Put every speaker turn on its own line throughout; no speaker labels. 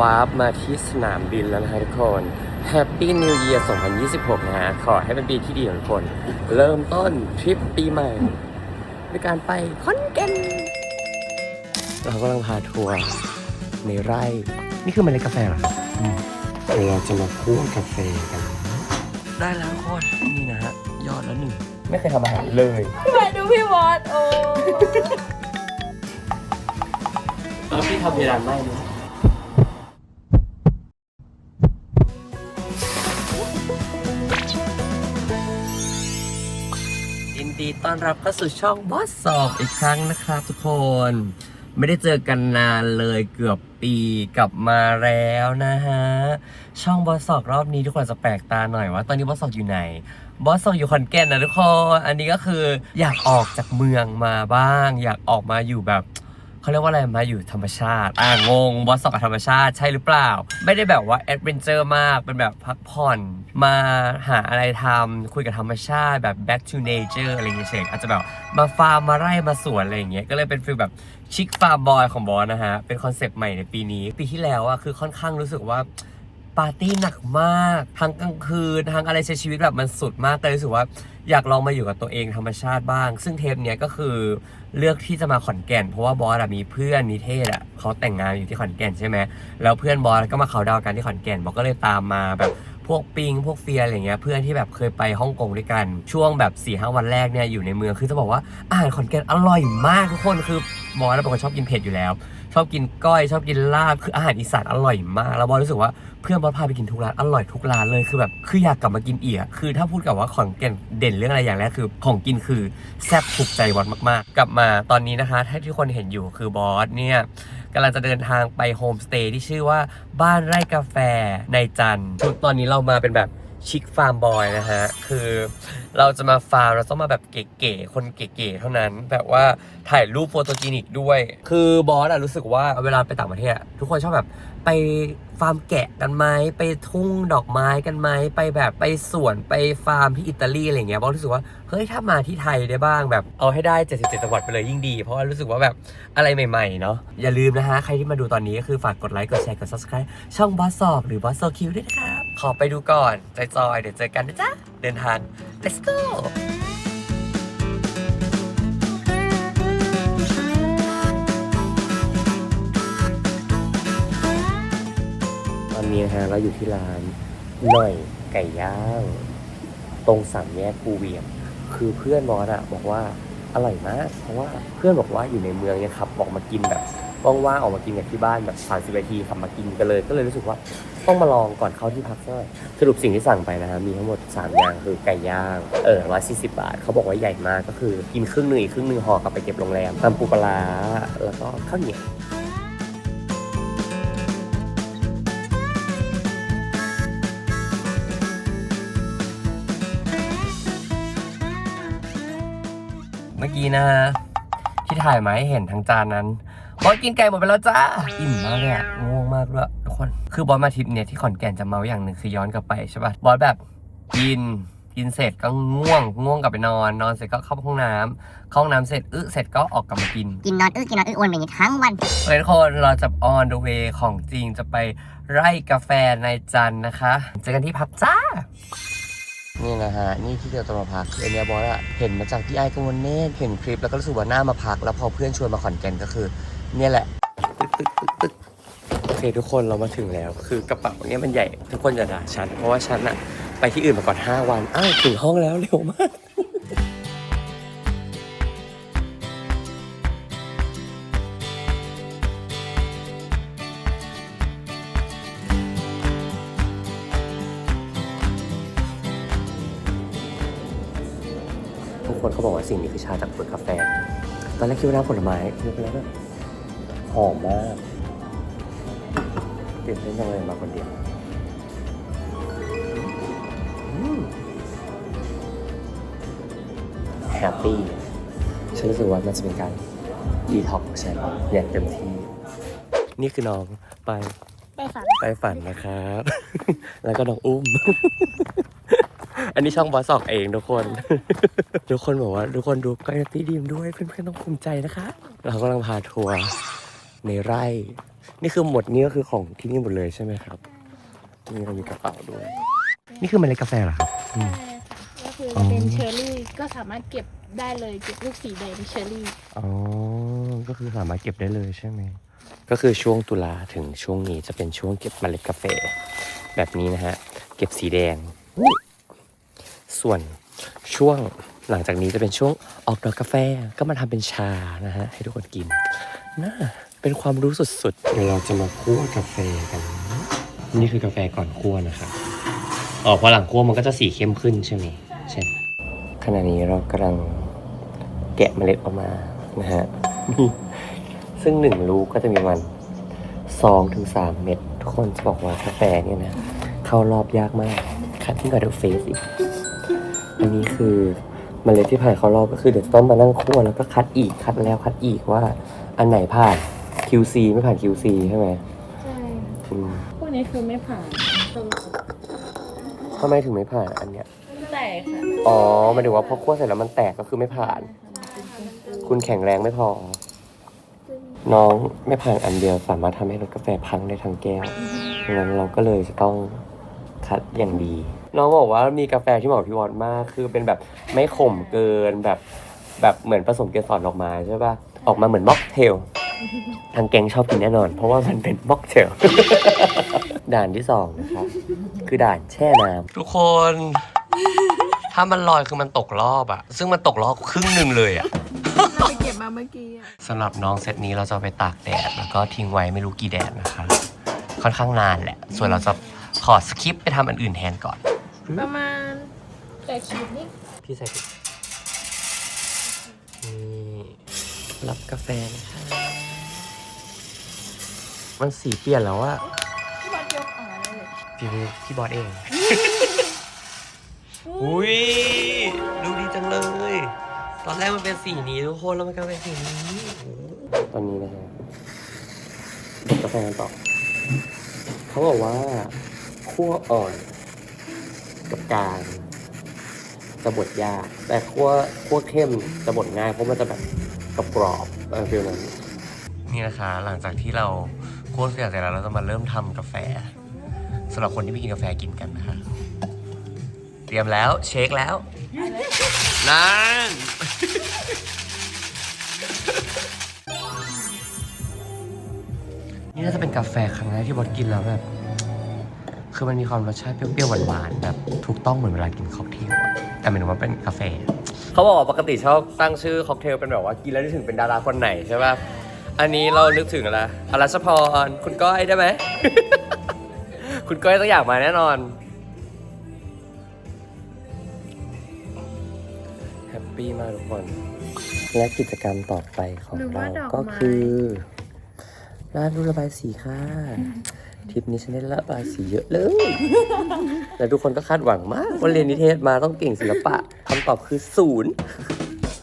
วาร์ปมาที่สนามบินแล้วนะฮะทุกคน Happy New Year 2026 นะฮะ ขอให้เป็นปีที่ดีของทุกคน เริ่มต้นทริปปีใหม่ด้วยการไปขอนแก่นเรากำลังพาทัวร์ในไร่ นี่คือเมล็ดกาแฟเหรออืมเดี๋ยวเราจะมาคั่วกาแฟกัน ได้แล้วทุกคนนี่นะฮะ ยอดแล้วหนึ่ง ไม่เคยทำอาหารเลย
มาดูพี่บอสโอ้
แล้วพี่ทำเพดานไหมเนี่ยยิ ต้อนรับเข้าสู่ช่องบอสสอบอีกครั้งนะครับทุกคน ไม่ได้เจอกันนานเลยเกือบปีกลับมาแล้วนะฮะ ช่องบอสสอกรอบนี้ทุกคนจะแปลกตาหน่อยว่า ตอนนี้บอสสอกอยู่ไหน บอสสอกอยู่ขอนแก่นนะทุกคน อันนี้ก็คืออยากออกจากเมืองมาบ้าง อยากออกมาอยู่แบบ เขาเรียกว่าอะไรมาอยู่ธรรมชาติ อ่างงบอสสอกกับธรรมชาติใช่หรือเปล่า ไม่ได้แบบว่าแอดเวนเจอร์มากเป็นแบบพักผ่อนมาหาอะไรทำคุยกับธรรมชาติแบบ back to nature อะไรอย่างเงี้ยเฉยอาจจะแบบมาฟาร์มมาไร่มาสวนอะไรอย่างเงี้ยก็เลยเป็นฟีลแบบชิคฟาร์มบอยของบอสนะฮะเป็นคอนเซปต์ใหม่ในปีนี้ ปีที่แล้วอะคือค่อนข้างรู้สึกว่า ปาร์ตี้หนักมาก ทั้งกลางคืนทั้งอะไรใช้ชีวิตแบบมันสุดมากเลยรู้สึกว่าอยากลองมาอยู่กับตัวเองธรรมชาติบ้าง ซึ่งเทปเนี้ยก็คือเลือกที่จะมาขอนแก่น เพราะว่าบอสอะมีเพื่อนนิเทศอะเขาแต่งงานอยู่ที่ขอนแก่นใช่ไหมแล้วเพื่อนบอสก็มาเขาดาวน์กันที่ขอนแก่นบอสก็เลยตามมาแบบพวกปิงพวกเฟียอะไรเงี้ยเพื่อนที่แบบเคยไปฮ่องกงด้วยกัน ช่วงแบบ4ี่ห้าวันแรกเนี่ยอยู่ในเมืองคือจะบอกว่าอาหารขอนแก่นอร่อยมากทุกคนคือบอสเป็นคนชอบกินเผ็ดอยู่แล้ว ชอบกินก้อยชอบกินลาบคืออาหารอีสานอร่อยมาก แล้วบอสรู้สึกว่าเพื่อนบอสพาไปกินทุกร้านอร่อยทุกร้านเลยคือแบบคืออยากกลับมากินอีกอะคือถ้าพูดกับว่าขอนแก่นเด่นเรื่องอะไรอย่างแรกคือของกินคือแซ่บถูกใจบอสมากๆ กลับมาตอนนี้นะคะถ้าที่คนเห็นอยู่คือบอสเนี่ยกำลังจะเดินทางไปโฮมสเตย์ที่ชื่อว่าบ้านไร่กาแฟในจันทร์ตอนนี้เรามาเป็นแบบชิคฟาร์มบอยนะฮะ คือเราจะมาฟาร์มเราต้องมาแบบเก๋ๆ คนเก๋ๆ เท่านั้น แบบว่าถ่ายรูปโฟโตจีนิกด้วย คือบอสอะรู้สึกว่าเวลาไปต่างประเทศ ทุกคนชอบแบบ ไปฟาร์มแกะกันไหมไปทุ่งดอกไม้กันไหมไปแบบไปสวนไปฟาร์มที่อิตาลีอะไรเงี้ยบอสรู้สึกว่าเฮ้ยถ้ามาที่ไทยได้บ้างแบบเอาให้ได้ 77จังหวัดไปเลยยิ่งดี เพราะว่ารู้สึกว่าแบบอะไรใหม่ๆเนาะอย่าลืมนะฮะใครที่มาดูตอนนี้ก็คือฝากกดไลค์กดแชร์กด subscribe ช่องบอสซอกหรือบอสโซคิวด้วยนะครับขอไปดูก่อนจอยๆเดี๋ยวเจอกันนะจ๊ะเดินทาง let's go ตอนนี้นะฮะเราอยู่ที่ร้านหน่อยไก่ย่างตรงสามแยกภูเวียง คือเพื่อนบอสอะบอกว่าอร่อยมาก เพราะว่าเพื่อนบอกว่าอยู่ในเมืองเนี่ยครับออกมากินแบบว่างๆออกมากินกับที่บ้านแบบสามสิบนาทีขับมากินกันเลย ก็เลยรู้สึกว่าต้องมาลองก่อนเข้าที่พักซะหน่อยสรุปสิ่งที่สั่งไปนะฮะมีทั้งหมด 3 อย่างคือไก่ย่างเออร้อยสี่สิบบาทเขาบอกว่าใหญ่มากก็คือกินครึ่งหนึ่งอีกครึ่งหนึ่งห่อกลับไปเก็บโรงแรมตำปูปลาแล้วก็ข้าวเหนียว กี้นะฮะที่ถ่ายมาให้เห็นทั้งจานนั้นบอสกินไก่หมดไปแล้วจ้า อิ่มมากเลยอะง่วงมากด้วยทุกคน คือบอสมาทริปเนี่ยที่ขอนแก่นจะเมาอย่างหนึ่งคือย้อนกลับไปใช่ป่ะ บอสแบบกิน กินเสร็จก็ง่วง ง่วงกลับไปนอน นอนเสร็จก็เข้าห้องน้ำเข้าห้องน้ำเสร็จอึเสร็จก็ออกกลับมากิน
กินนอนอื้อกินนอนอื้ออ้วนแบบนี้ทั้งวัน
เฮ้ยทุกคนเราจะออนเดอะเวของจริงจะไปไร่กาแฟในจันทร์นะคะ เจอกันที่พักจ้า นี่นะฮะ นี่ที่เราจะมาพักเอนเนียบอสอะเห็นมาจากพี่ไอ้กมลเนตเห็นคลิปแล้วก็รู้สึกว่าน่ามาพัก แล้วพอเพื่อนชวนมาขอนแก่นก็คือ เนี่ยแหละตึกตึกตึกตึกโอเคทุกคนเรามาถึงแล้ว คือกระเป๋าเนี้ยมันใหญ่ ทุกคนอย่าด่าฉัน เพราะว่าฉันอะไปที่อื่นมาก่อน 5 วัน อ้าวถึงห้องแล้วเร็วมาก เขาบอกว่าสิ่งนี้คือชาจากเปลือกาแฟ ตอนแรกคิดว่าน้ำผลไม้คิดไปแล้วก็หอมมากตื่นเต้นจังเลยมาคนเดียวแฮปปี้ฉันรู้สึกว่ามันจะเป็นการดีท็อกซ์ฉันอย่างเต็มที่ นี่คือน้องไป
ไปฝัน
ไปฝันนะครับ แล้วก็น้องอุ้ม อันนี้ช่องบอสสอกเองทุกคน ทุกคนบอกว่า ทุกคนดูกายตี้ดีมด้วยเพื่อนๆต้องภูมิใจนะคะ เรากำลังพาทัวร์ในไร่ นี่คือหมดนี่ก็คือของที่นี่หมดเลยใช่ไหมครับนี่เรามีกระเป๋าด้วย นี่คือเมล็ดกาแฟเหรอครับอืม
ก็คือ
อ๋อ
เป็นเชอร์รี่ก็สามารถเก็บได้เลยเก็บลูกสีแดงเชอร์รี่
อ๋อ ก็คือสามารถเก็บได้เลยใช่ไหม ก็คือช่วงตุลาถึงช่วงนี้จะเป็นช่วงเก็บเมล็ดกาแฟ แบบนี้นะฮะ เก็บสีแดง ส่วนช่วงหลังจากนี้จะเป็นช่วงออกดอกกาแฟก็มาทำเป็นชานะฮะให้ทุกคนกินน่าเป็นความรู้สุดๆ เดี๋ยวเราจะมาคั่วกาแฟกัน นี่คือกาแฟก่อนคั่วนะครับอ๋อพอหลังคั่วมันก็จะสีเข้มขึ้นใช่ไหมใช่ขณะนี้เรากำลังแกะเมล็ดออกมานะฮะซึ่งหนึ่งลูกก็จะมีมันสองถึงสามเม็ดทุกคนจะบอกว่ากาแฟเนี่ยนะ เข้ารอบยากมากคัดที่งกับเดอเฟสอีก อันนี้คือเมล็ดที่ผ่านเข้ารอบก็คือเดี๋ยวจะต้องมานั่งคั่วแล้วก็คัดอีกคัดแล้วคัดอีกว่า อันไหนผ่าน QC ไม่ผ่าน QC ใช่ไหม
ใช่
อืม
พวกนี้คือไม่ผ่านตลอด
ทำไมถึงไม่ผ่านอันเนี้ย
แตกค่ะ
อ๋อหมายถึงว่าพอคั่วเสร็จแล้วมันแตกก็คือไม่ผ่าน คุณแข็งแรงไม่พอ น้องไม่ผ่านอันเดียวสามารถทำให้รสกาแฟพังได้ทั้งแก้วดังนั้นเราก็เลยจะต้อง คัดอย่างดี น้องบอกว่ามีกาแฟที่เหมาะกับพี่วอนมาก คือเป็นแบบไม่ขมเกินแบบแบบเหมือนผสมเกสรออกมาใช่ป่ะ ออกมาเหมือนม็อกเทล ทางแกงชอบกินแน่นอน เพราะว่ามันเป็นม็อกเทล ด่านที่สองนะครับ คือด่านแช่น้ำทุกคน ถ้ามันลอยคือมันตกรอบอะซึ่งมันตกรอบครึ่งหนึ่งเลยอะ
ไปเก็บมาเมื่อกี้อะ
สำหรับน้องเซตนี้เราจะเอาไปตากแดด แล้วก็ทิ้งไว้ไม่รู้กี่แดดนะคะ ค่อนข้างนานแหละ ส่วนเราจะ ขอสคิปไปทำอันอื่นแทนก่อน
ประมาณแปดขีดนี่
พี่ใส่ผิดนี่รับกาแฟนะคะมันสีเปลี่ยนแล้วอะ
ที่วัดยกอ่อนเลย
ฝีมือพี่บอสเอง อุ้ยดูดีจังเลย ตอนแรกมันเป็นสีนี้ทุกคนแล้วมันก็เป็นสีนี้ตอนนี้นะฮะบดกาแฟกันต่อเขาบอกว่า ขั้วอ่อนกับกลางจะบดยาก แต่ขั้วขั้วเข้มจะบดง่าย เพราะมันจะแบบกรอบๆเออฟิลนั้นนี่นะคะ หลังจากที่เราคั่วเสร็จแล้วเราจะมาเริ่มทำกาแฟสำหรับคนที่ไม่กินกาแฟกินกันนะคะ เตรียมแล้วเช็คแล้วนั่นนี่น่าจะเป็นกาแฟครั้งแรกที่บอสกินแล้วแบบ คือมันมีความรสชาติเปรี้ยวๆหวานๆแบบถูกต้องเหมือนเวลากินค็อกเทลอะแต่หมายถึงว่าเป็นกาแฟ เขาบอกว่าปกติชอบตั้งชื่อค็อกเทลเป็นแบบว่ากินแล้วนึกถึงเป็นดาราคนไหนใช่ป่ะ อันนี้เรานึกถึงอะไรอรัชพร คุณก้อยได้ไหม คุณก้อยต้องอยากมาแน่นอน แฮปปี้มากทุกคน และกิจกรรมต่อไปของเราก็คือร้านรูระบายสีค่ะ ทริปนี้ฉันได้ระบายสีเยอะเลย และทุกคนก็คาดหวังมากว่าเรียนนิเทศมาต้องเก่งศิลปะคำตอบคือศูนย์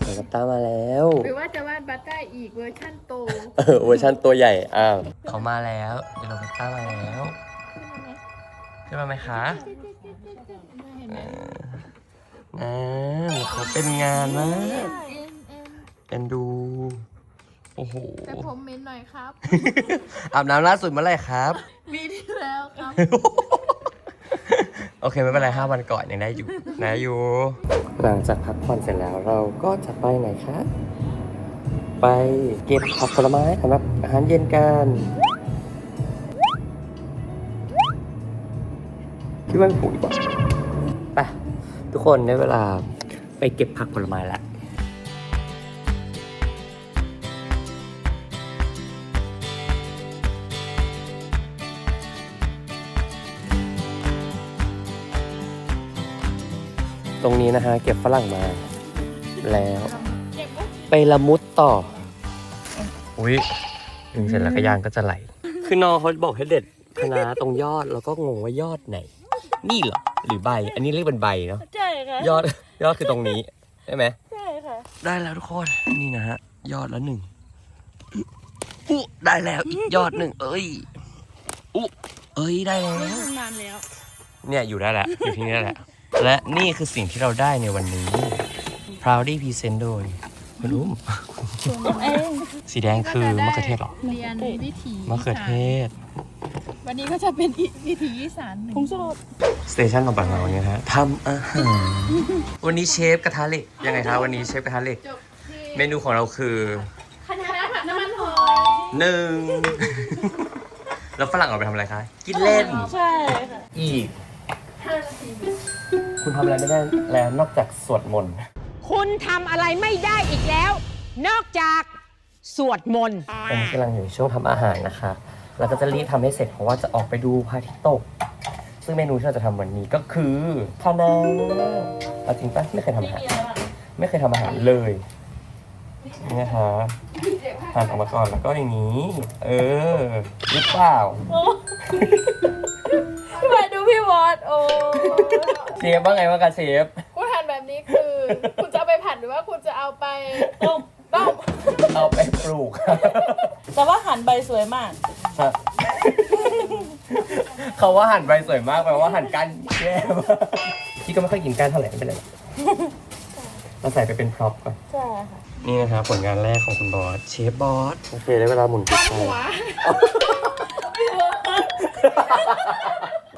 เดี๋ยวกับตามาแล้ว
หรือว่าจะวาดบัตได้อีกเวอร์ชั่นโต
เออเวอร์ชันตัวใหญ่ อ้าวเขามาแล้วเดี๋ยวเราไปต้ามาแล้วขึ้นมาไหมคะอ่าเขาเป็นงานมาก
เอ็นเอ็น
เป็นดู โอ้โห
แต่ผมเม้นหน่อยครับ
อาบน้ำล่าสุดเมื่อไหร่ครับ
มีที่แล้วครับ
โอเคไม่เป็นไรห้าวันก่อนยังได้อยู่ นะอยู่ หลังจากพักผ่อนเสร็จแล้วเราก็จะไปไหนคะ ไปเก็บผักผลไม้สำหรับอาหารเย็นกันคิดว่าไม่ผูกดีกว่าไปทุกคนได้เวลาไปเก็บผักผลไม้แล้ว ตรงนี้นะฮะ เก็บฝรั่งมา แล้ว
เก็บไว้
ไปละมุดต่อ อุ้ยถึงเสร็จแล้วก็ยางก็จะไหล คือน้องเขาบอกให้เด็ดคะน้าตรงยอดแล้วก็งงว่ายอดไหน นี่เหรอ หรือใบ อันนี้เรียกเป็นใบเนาะ
ใช่ค่ะ
ยอดยอดคือตรงนี้ใช่ไหม
ใช่ค่ะ
ได้แล้วทุกคนนี่นะฮะ ยอดละหนึ่งอุ๊ได้แล้วอีกยอดหนึ่งเอ้ยอุ๊เอ้ยได้แล้ว
นานแล้ว
เนี่ยอยู่ได้แหละอยู่ที่นี่แหละ และนี่คือสิ่งที่เราได้ในวันนี้ Proudly Present โดยไม่รู้
เอง
สีแดงคือมะเขือเทศเหรอ
เรียนวิถี
มะเขือเทศ
วันนี้ก็จะเป็นวิถีอีสานหนึ่ง
ผงชูรส
สเตชันต่อไปของเราเนี่ยฮะทำอาหาร วันนี้เชฟกระทะเหล็ก ยังไงครับวันนี้เชฟกระทะเหล็ก เมนูของเราคือ
คณะผัดน้ำมันหอย
หนึ่ง แล้วฝรั่งเอาไปทำอะไรคะ กินเล่น
ใช่ค่ะ
อีก คุณทำอะไรไม่ได้แล้วนอกจากสวดมนต์
คุณทำอะไรไม่ได้อีกแล้ว นอกจากสวดมนต์
ตอนนี้กำลังอยู่ในช่วงทำอาหารนะคะเราก็จะรีบทำให้เสร็จเพราะว่าจะออกไปดูพระอาทิตย์ตก ซึ่งเมนูที่เราจะทำวันนี้ก็คือคานาเอาจริงปะไม่เคยทำอาหาร ไม่เคยทำอาหารเลยนี่นะคะหั่นออกมาก่อนแล้วก็อย่างนี้ เออหรือเปล่า
ไปดู พี่วอดโอ้
เชฟว่าไงว่างคะเชฟ
คุณทานแบบนี้คือ คุณจะเอาไปผัดหรือว่าคุณจะเอาไป
ต้ม
ต้ม
เอาไปปลูก
แต่ว่าหันใบสวยมาก
เขาว่าหั่นใบสวยมากแปลว่าหั่นก้านแย่มากพี่ก็ไม่ค่อยกินก้านเท่าไหร่ไม่เป็นไรหรอกเราใส่ไปเป็นพร็อพก่อน
ใช่ค่ะ
นี่นะครับผลงานแรกของคุณบอสเชฟบอสโอเคได้เวลาหมุนปิดไฟ
หัว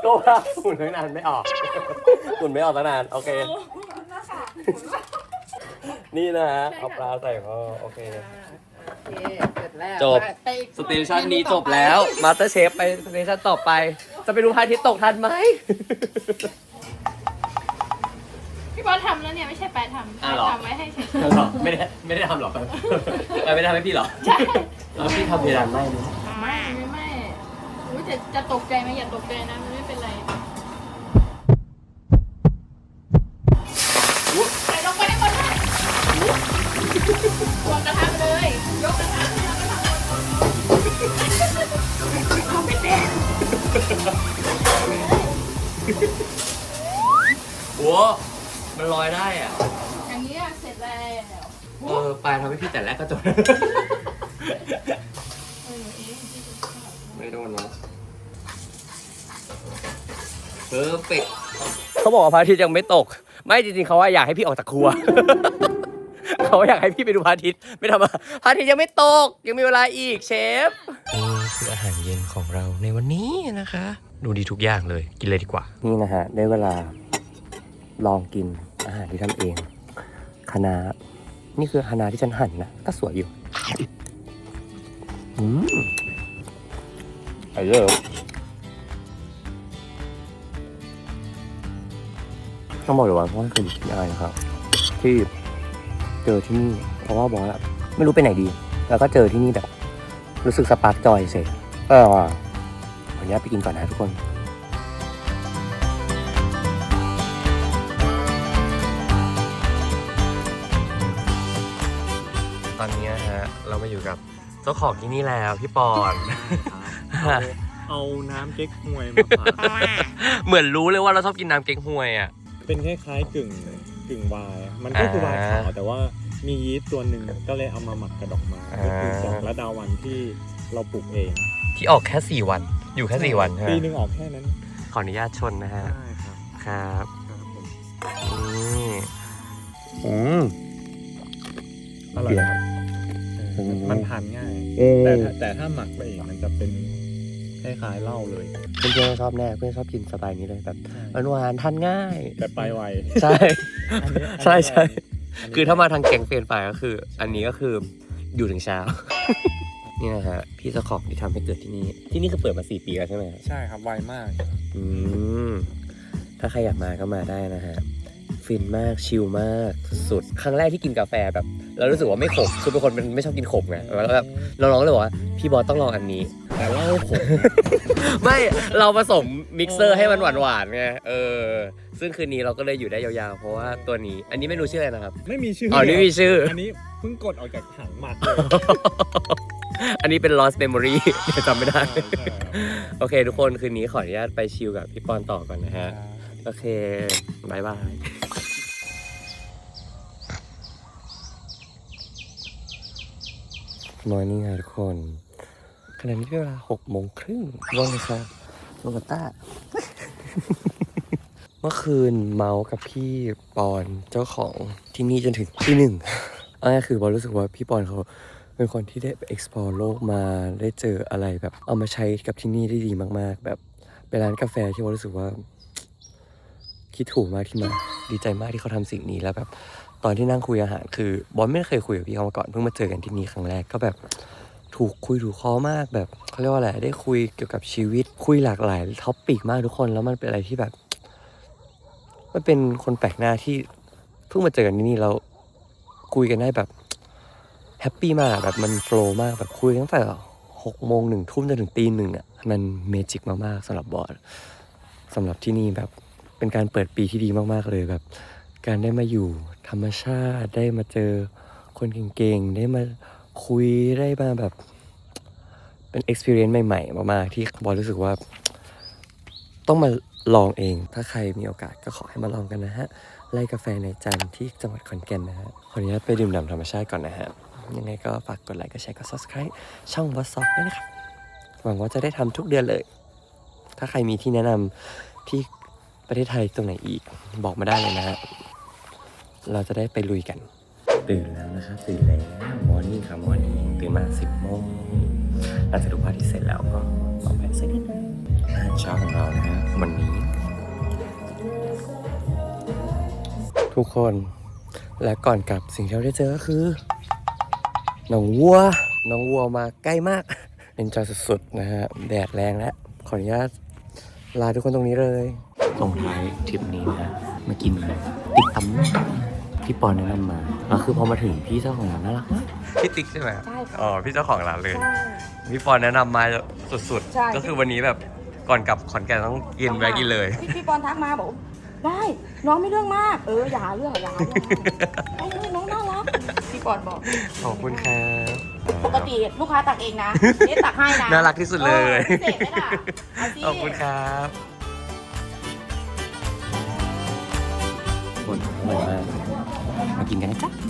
ก็ว่าหมุนตั้งนานไม่ออกหมุนไม่ออกตั้งนาน โอเค นี่นะฮะเอาปลาใส่พอโอเคจบสเตชันนี้จบแล้ว มาสเตอร์เชฟไปสเตชันต่อไป จะไปดูพระอาทิตย์ตกทันไหม
พี่บอสทำแล้วเนี่ยไม่ใช่ไปทำ
อะเหรอ
ทำไว้ให้เฉย
ไม่ได้ไม่ได้ทำหรอกไม่ได้ทำให้พี่หรอใช่แล้วพี่ทำเพดานไหมด้วย
ๆไม่ไม่ไม่อุ๊ยจะจะตกใจไหมอย่าตกใจนะมัน กก็จ
บ ไม่โดนวะเพอร์เฟกเขาบอกว่าพระอาทิตย์ยังไม่ตก ไม่จริงๆเขาว่าอยากให้พี่ออกจากครัว เขาอยากให้พี่ไปดูพระอาทิตย์ไม่ทำอะพระอาทิตย์ยังไม่ตก ยังมีเวลาอีกเชฟนี่คืออาหารเย็นของเราในวันนี้นะคะ ดูดีทุกอย่างเลยกินเลยดีกว่า นี่นะฮะ ได้เวลาลองกินอาหารที่ทำเองคะน้า นี่คือคะน้าที่ฉันหั่นนะ ก็สวยอยู่อืมไอเลิฟต้องบอกเลยว่าเพราะว่าเคยพี่อายนะครับ ที่เจอที่นี่ เพราะว่าบอกว่าไม่รู้ไปไหนดี แล้วก็เจอที่นี่แบบ รู้สึกสปาร์กจอยเสร็จเออขออนุญาตไปกินก่อนนะทุกคน เรามาอยู่กับเจ้าของที่นี่แล้วพี่ปอน
เอาน้ำเก๊กฮวยมาผัด
เหมือนรู้เลยว่าเราชอบกินน้ำเก๊กฮวยอะ
เป็นคล้ายๆกึ่งกึ่งไวายอะมันก็คือไวายขาว
อ่า
แต่ว่ามียีสต์ตัวหนึ่งก็เลยเอามาหมักกับดอกไม้
อ่า
ก็คือดอกและดาวันที่เราปลูกเอง
ที่ออกแค่ 4 วัน อยู่แค่ 4 วันใช่ไหม
ปีหนึ่งออกแค่นั้น
ขออนุญาตชนนะฮะ
ใช่ครับ
ครับ
ครับผม
นี่อืม
อร่อยครับ
อืม
มันทานง่าย
เออ
แต่ถ้าแต่ถ้าหมักไปเองมันจะเป็นคล้ายๆเหล้าเลย
เพื่อนๆชอบแน่เพื่อนชอบกินสไตล์นี้เลยแบบหวานๆทานง่าย
แต่ไปไว
ใช่
อันนี้อันนี้
ใช่ใช่
อันนี้
คือถ้ามาทางแกงเฟรนช์ฟรายก็คือ อันนี้ก็คืออยู่ถึงเช้า นี่นะฮะพี่เจ้าของที่ทำให้เกิดที่นี่ ที่นี่คือเปิดมา4ปีแล้วใช่ไหมครับ
ใช่ครับไวมาก
อืม ถ้าใครอยากมาก็มาได้นะฮะ ฟินมากชิลมากสุดๆครั้งแรกที่กินกาแฟแบบเรารู้สึกว่าไม่ขมคือเป็นคนเป็นไม่ชอบกินขมไงแล้วก็แบบเราลองเลยบอกว่าพี่บอสต้องลองอันนี้
แต่เหล้าขม
ไม่เราผสมมิกเซอร์ให้มันหวานๆไงเออ ซึ่งคืนนี้เราก็เลยอยู่ได้ยาวๆ เพราะว่าตัวนี้ อันนี้เมนูชื่ออะไรนะครับ
ไม่มีชื่อ
อ๋อนี่มีชื่อ
อันนี้เพิ่งกดออกจากถังหมักเลย
อันนี้เป็น lost memory เดี๋ยวจำไม่ได้
ใช่ใช่ครับ
โอเค ทุกคนคืนนี้ขออนุญาตไปชิลกับพี่ปอนต่อก่อนนะฮะ โอเคบายบาย มอร์นิ่งค่ะทุกคนขณะนี้เป็นเวลาหกโมงครึ่งวันเลยค่ะโลกต้า เมื่อคืนเมาส์กับพี่ปอนเจ้าของที่นี่จนถึงที่หนึ่งอเอาง่าคือบอลรู้สึกว่าพี่ปอนเขาเป็นคนที่ได้ไป explore โลกมาได้เจออะไรแบบ เอามาใช้กับที่นี่ได้ดีมาก ๆ แบบเป็นร้านกาแฟที่บอลรู้สึกว่า คิดถูกมากที่มา ดีใจมากที่เขาทำสิ่งนี้แล้วแบบตอนที่นั่งคุยอาหารคือบอลไม่เคยคุยกับพี่เขามาก่อนเพิ่งมาเจอกันที่นี่ครั้งแรกก็แบบถูกคุยถูกคอมากแบบเขาเรียกว่าอะไรได้คุยเกี่ยวกับชีวิตคุยหลากหลายท็อปปิกมากทุกคนแล้วมันเป็นอะไรที่แบบมันเป็นคนแปลกหน้าที่เพิ่งมาเจอกันที่นี่แล้วคุยกันได้แบบแฮปปี้มากแบบมันโฟล์มากแบบคุยตั้งแต่หกโมงหนึ่งทุ่มจนถึงตีหนึ่งอะมันเมจิกมากๆสำหรับบอสสำหรับที่นี่แบบ เป็นการเปิดปีที่ดีมากๆเลยแบบ การได้มาอยู่ธรรมชาติได้มาเจอคนเก่งๆ ได้มาคุยได้มาแบบ เป็น experience ใหม่ๆ มากๆ ที่บอลรู้สึกว่า ต้องมาลองเอง ถ้าใครมีโอกาสก็ขอให้มาลองกันนะฮะไล่กาแฟในจันที่จังหวัดขอนแก่นนะฮะขออนุญาตไปดื่มด่ำธรรมชาติก่อนนะฮะยังไงก็ฝากกดไลค์กดแชร์กด subscribe ช่องบอสซอกด้วยนะครับหวังว่าจะได้ทำทุกเดือนเลย ถ้าใครมีที่แนะนำที่ ประเทศไทยตรงไหนอีกบอกมาได้เลยนะฮะ เราจะได้ไปลุยกัน ตื่นแล้วนะครับตื่นแล้วมอร์นิ่งครับมอร์นิ่งตื่นมาสิบโมงหลังจากดูพระอาทิตย์เสร็จแล้วก็ลองแผนสักนิดนึงอาหารเช้าของเรานะฮะวันนี้ ทุกคนและก่อนกลับสิ่งที่เราได้เจอก็คือน้องวัวน้องวัวมาใกล้มากเป็นจอยสุดๆนะฮะแดดแรงแล้วขออนุญาตลาทุกคนตรงนี้เลย ตรงท้ายทริปนี้นะมากินติ๊กตำที่ปอนแนะนำมาแล้วคือพอมาถึงพี่เจ้าของร้านน่ารักมากพี่ติ๊กใช่ไหม
ใช่ค่ะ
อ๋อพี่เจ้าของร้านเลย
ใช่
พี่ปอนแนะนำมาสุด
ใช่
ๆ ก็คือวันนี้แบบก่อนกลับขอนแก่นต้องกินแวะกินเลย
พี่พี่ปอนทักมาบอกได้ น้องไม่เรื่องมาก เอออย่าเรื่องอย่าเรื่องไอ้ยน้องน่ารักพี่ปอนบอก
ขอบคุณครับ
ปกติลูกค้าตักเองนะนี่ตักให้นะ
น่ารักที่สุดเลย
ออพิเศษไหมล่ะเอาสิ
ขอบคุณครับ อร่อยมากมากินกันนะจ๊ะ